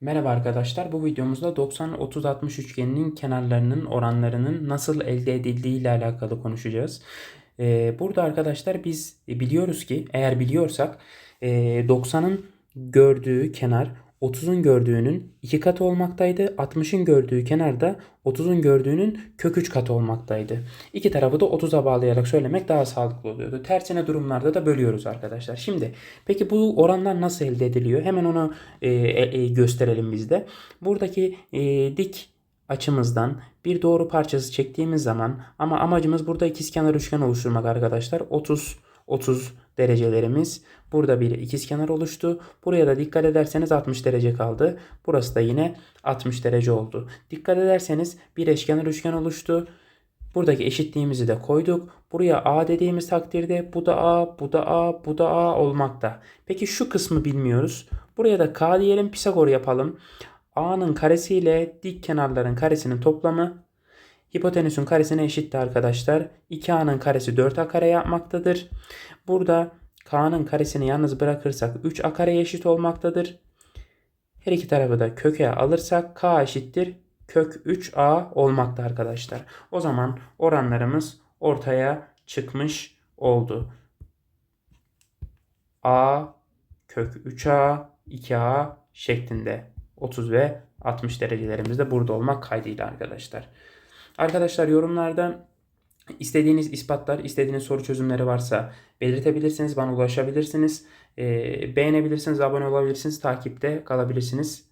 Merhaba arkadaşlar. Bu videomuzda 90-30-60 üçgeninin kenarlarının oranlarının nasıl elde edildiği ile alakalı konuşacağız. Ee, burada arkadaşlar biz biliyoruz ki eğer biliyorsak e, 90'ın gördüğü kenar 30'un gördüğünün 2 katı olmaktaydı. 60'ın gördüğü kenar da 30'un gördüğünün kök 3 katı olmaktaydı. İki tarafı da 30'a bağlayarak söylemek daha sağlıklı oluyordu. Tersine durumlarda da bölüyoruz arkadaşlar. Şimdi peki bu oranlar nasıl elde ediliyor? Hemen onu e, e, e, gösterelim biz de. Buradaki e, dik açımızdan bir doğru parçası çektiğimiz zaman ama amacımız burada ikizkenar üçgen oluşturmak arkadaşlar. 30 30 derecelerimiz. Burada bir ikizkenar oluştu. Buraya da dikkat ederseniz 60 derece kaldı. Burası da yine 60 derece oldu. Dikkat ederseniz bir eşkenar üçgen oluştu. Buradaki eşitliğimizi de koyduk. Buraya A dediğimiz takdirde bu da A, bu da A, bu da A olmakta. Peki şu kısmı bilmiyoruz. Buraya da K diyelim Pisagor yapalım. A'nın karesi ile dik kenarların karesinin toplamı hipotenüsün karesine eşitti arkadaşlar. 2A'nın karesi 4A kare yapmaktadır. Burada K'nın karesini yalnız bırakırsak 3A kareye eşit olmaktadır. Her iki tarafı da köke alırsak K eşittir kök 3A olmakta arkadaşlar. O zaman oranlarımız ortaya çıkmış oldu. A kök 3A 2A şeklinde 30 ve 60 derecelerimiz de burada olmak kaydıyla arkadaşlar. Arkadaşlar yorumlarda istediğiniz ispatlar, istediğiniz soru çözümleri varsa belirtebilirsiniz, bana ulaşabilirsiniz. Ee, beğenebilirsiniz, abone olabilirsiniz, takipte kalabilirsiniz.